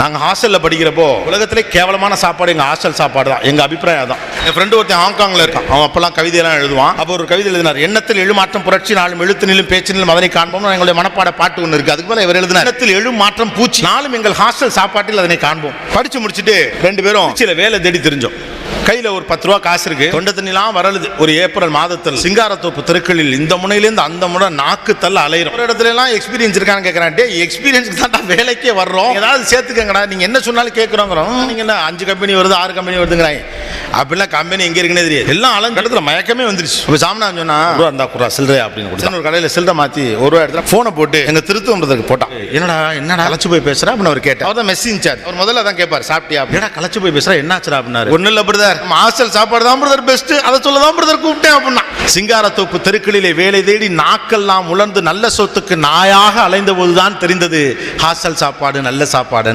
நாங்கள் ஹாஸ்டலில் படிக்கிறப்போ உலகத்திலே கேவலமான சாப்பாடு எங்கள் ஹாஸ்டல் சாப்பாடு தான். எங்கள் அபிப்பிராயம் தான் என் ஃப்ரெண்டு ஒருத்தன் ஹாங்காங்கில் இருக்கான். அவன் அப்பெல்லாம் கவிதையெல்லாம் எழுதுவான். அப்போ ஒரு கவிதை எழுதினார் எண்ணத்தில் எழுமாற்றம் புரட்சி நாளும் எழுத்து நிலும் பேச்சு நிலும் அதனை காண்போம் எங்களுடைய மனப்பாட பாட்டு ஒன்று இருக்குது அதுக்கு மேலே இவர் எழுதினார் எண்ணத்தில் எழுமாற்றம் பூச்சி நாளும் எங்கள் ஹாஸ்டல் சாப்பாட்டில் அதனை காண்போம். படித்து முடிச்சுட்டு ரெண்டு பேரும் சில வேலை தேடி தெரிஞ்சோம். கையில் ஒரு பத்து ரூபா காசு இருக்கு. தொண்டை தண்ணிலாம் வரலுது. ஒரு ஏப்ரல் மாதத்தில் சிங்காரத்தோப்பு தெருக்களில் இந்த முனையிலேருந்து அந்த முனை நாக்கு தள்ள அலையிறோம். ஒரு இடத்துல எல்லாம் எக்ஸ்பீரியன்ஸ் இருக்கான்னு கேட்குறான் டே எக்ஸ்பீரியன்ஸ்க்கு தான் வேலைக்கே வர்றோம். ஏதாவது சேர்த்துக்கங்கடா. நீங்க என்ன சொன்னாலும் கேட்குறோங்கிறோம் நீங்க என்ன அஞ்சு கம்பெனி வருது ஆறு கம்பெனி வருதுங்கிறாங்க. அப்படிலாம் கம்பெனி எங்க இருக்குன்னே தெரியாது. எல்லாம் அலங்கடத்துல மயக்கமே வந்துருச்சு. இப்போ சாமனா சொன்னா "ரூபா இருந்தா குறா சில்லறை அப்படின்னு கொடுத்தா. ஒரு கடையில் சில்லறை மாத்தி ஒரு ரூபா எடுத்து போனை போட்டு எங்க திருத்தம்ன்றதுக்கு போட்டான். என்னடா என்னடா? கலச்சு போய் பேசுற அப்படின்னு அவர் கேட்டார். அவர் தான் மெஸ்ஸி இன்சார்ஜ். அவர் முதல்ல தான் கேட்பார் சாப்பிட்டியா? என்னடா கலச்சு போய் பேசுற? என்னாச்சுடா அப்படின்னாரு. ஒன்றும் இல்லை பிரதர் ஹாஸ்டல் சாப்பாடு தான் பிரதர் பெஸ்ட் அதை சொல்ல தான் பிரதர் கூப்பிட்டேன் அப்படின்னா. சிங்காரத்தோப்பு தெருக்களிலே வேலை தேடி நாக்கெல்லாம் உலர்ந்து நல்ல சொத்துக்கு நாயாக அலைந்த போதுதான் தெரிந்தது ஹாஸ்டல் சாப்பாடு நல்ல சாப்பாடு